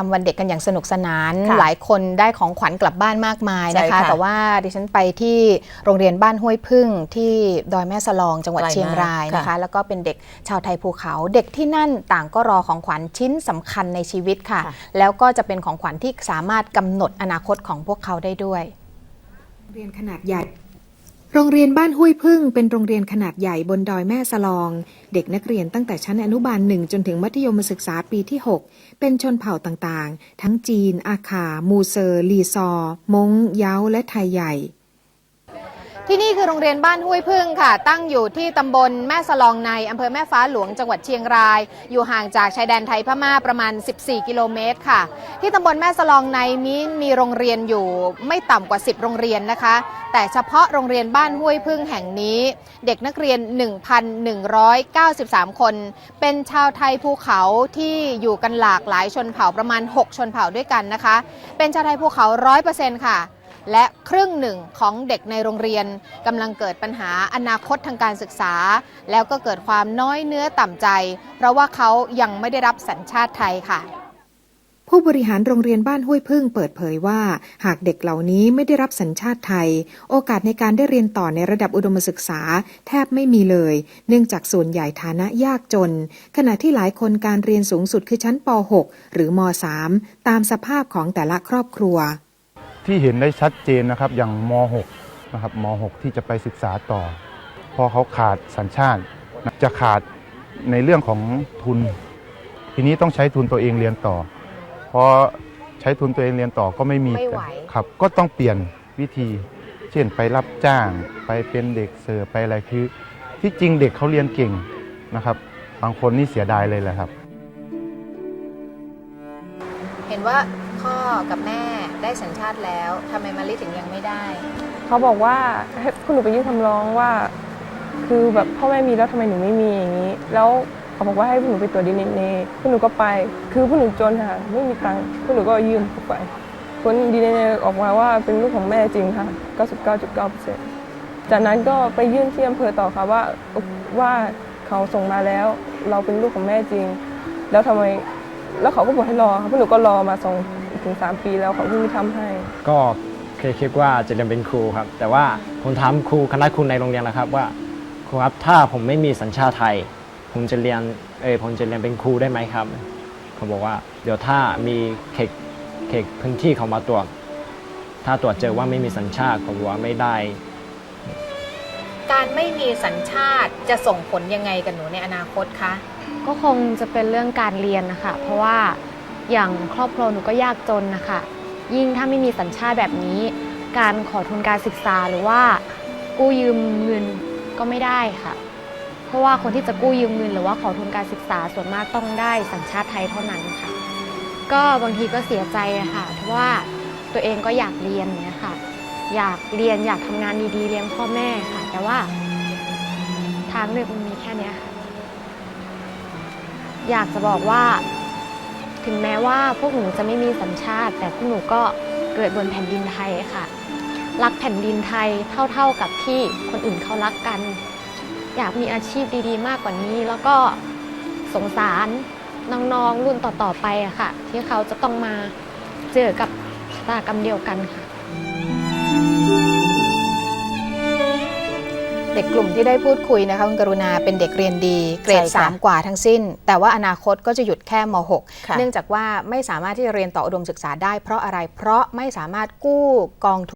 ทำวันเด็กกันอย่างสนุกสนาน ค่ะหลายคนได้ของขวัญกลับบ้านมากมายนะใช่คะ ค่ะแต่ว่าดิฉันไปที่โรงเรียนบ้านห้วยพึ่งที่ดอยแม่สลองจังหวัดไกลมากเชียงรายนะคะ ค่ะ แล้วก็เป็นเด็กชาวไทยภูเขา เด็กที่นั่นต่างก็รอของขวัญชิ้นสำคัญในชีวิตค่ะ ค่ะ แล้วก็จะเป็นของขวัญที่สามารถกำหนดอนาคตของพวกเขาได้ด้วย โรงเรียนขนาดใหญ่ โรงเรียนบ้านห้วยพึ่งเป็นโรงเรียนขนาดใหญ่บนดอยแม่สลอง เด็กนักเรียนตั้งแต่ชั้นอนุบาลหนึ่งจนถึงมัธยมศึกษาปีที่ 6 เป็นชนเผ่าต่างๆ ทั้งจีน อาขา มูเซอร์ ลีซอ มง เย้า และไทยใหญ่ ที่นี่คือโรงเรียนบ้านห้วยพึ่งค่ะ ตั้งอยู่ที่ตำบลแม่สลองในอำเภอแม่ฟ้าหลวงจังหวัดเชียงราย อยู่ห่างจากชายแดนไทยพม่าประมาณ 14 กิโลเมตรค่ะ ที่ตำบลแม่สลองในนี้มีโรงเรียนอยู่ไม่ต่ำกว่า 10 โรงเรียนนะคะ แต่เฉพาะโรงเรียนบ้านห้วยพึ่งแห่งนี้ เด็กนักเรียน 1,193 คน เป็นชาวไทยภูเขาที่อยู่กันหลากหลายชนเผ่าประมาณ 6 ชนเผ่าด้วยกันนะคะ เป็นชาวไทยภูเขา 100%ค่ะ และครึ่งหนึ่งของเด็กในโรงเรียนกำลังเกิดปัญหาอนาคตทางการศึกษา แล้วก็เกิดความน้อยเนื้อต่ำใจ เพราะว่าเขายังไม่ได้รับสัญชาติไทยค่ะผู้บริหารโรงเรียนบ้านห้วยพึ่งเปิดเผยว่า หากเด็กเหล่านี้ไม่ได้รับสัญชาติไทย โอกาสในการได้เรียนต่อในระดับอุดมศึกษา แทบไม่มีเลย เนื่องจากส่วนใหญ่ฐานะยากจน ขณะที่หลายคนการเรียนสูงสุดคือชั้นป .6 หรือม .3 ตามสภาพของแต่ละครอบครัว ที่เห็นได้ชัดเจนนะครับอย่างม .6 นะครับม .6 ที่จะไปศึกษาต่อ พอเขาขาดสัญชาติ จะขาดในเรื่องของทุน ทีนี้ต้องใช้ทุนตัวเองเรียนต่อพอใช้ทุนตัวเองเรียนต่อก็ไม่มีไม่ไหว ครับก็ต้องเปลี่ยนวิธี เช่นไปรับจ้างไปเป็นเด็กเสิร์ฟไปอะไรคือ ที่จริงเด็กเขาเรียนเก่งนะครับบางคนนี่เสียดายเลยแหละครับ เห็นว่าพ่อกับแม่ได้สัญชาติแล้วทำไมมาลิถึงยังไม่ได้ เขาบอกว่าให้คุณหนูไปยื่นคำร้องว่า คือแบบพ่อแม่มีแล้วทำไมหนูไม่มีอย่างนี้ แล้วเขาบอกว่าให้พวกหนูไปตรวจดีเอ็นเอพวกหนูก็ไป คือพวกหนูจนค่ะไม่มีตังค์พวกหนูก็ยื่นเข้าไปผลดีเอ็นเอออกมาว่าเป็นลูกของแม่จริงค่ะ 99.9%จากนั้นก็ไปยื่นที่อำเภอต่อค่ะว่าว่าเขาส่งมาแล้ว เราเป็นลูกของแม่จริง แล้วทำไมแล้วเขาก็บอกให้รอค่ะพวกหนูก็รอมาสอง ถึงสามปีแล้วเขาเพิ่งทำให้ ก็เคยคิดว่าจะเรียนเป็นครูครับ แต่ว่าผมถามครูคณะครูในโรงเรียนนะครับว่าครูครับถ้าผมไม่มีสัญชาติไทย ผมจะเรียนเออผมจะเรียนเป็นครูได้ไหมครับเขาบอกว่า เดี๋ยวถ้ามีเขตเขตพื้นที่เขามาตรวจถ้าตรวจเจอว่าไม่มีสัญชาติเขาบอกว่าไม่ได้ การไม่มีสัญชาติจะส่งผลยังไงกับหนูในอนาคตคะ ก็คงจะเป็นเรื่องการเรียนนะคะ เพราะว่า อย่างครอบครัวหนูก็ยากจนนะคะยิ่งถ้าไม่มีสัญชาติแบบนี้ การขอทุนการศึกษาหรือว่า กู้ยืมเงินก็ไม่ได้ค่ะ เพราะว่าคนที่จะกู้ยืมเงินหรือว่าขอทุนการศึกษาส่วนมากต้องได้สัญชาติไทยเท่านั้นค่ะ ก็บางทีก็เสียใจะค่ะเพราะว่าตัวเองก็อยากเรียนเนี้ยค่ะ อยากเรียนอยากทำงานดีๆเลี้ยงพ่อแม่ค่ะ แต่ว่า ทางเลือกมันมีแค่นี้ค่ะ อยากจะบอกว่า ถึงแม้ว่าพวกหนูจะไม่มีสัญชาติ แต่พวกหนูก็เกิดบนแผ่นดินไทยค่ะ รักแผ่นดินไทยเท่าๆกับที่คนอื่นเขารักกัน อยากมีอาชีพดีๆ มากกว่านี้ แล้วก็สงสารน้องๆรุ่นต่อๆไปอะค่ะ ที่เขาจะต้องมาเจอกับชะตากรรมเดียวกันค่ะ เด็กกลุ่มที่ได้พูดคุยนะคะคุณกรุณาเป็นเด็กเรียนดี เกรด ใช่ค่ะ3 กว่าทั้งสิ้น แต่ว่าอนาคตก็จะหยุดแค่มค่ะ .6 เนื่องจากว่าไม่สามารถที่จะเรียนต่ออุดมศึกษาได้เพราะอะไรเพราะไม่สามารถกู้กองทุน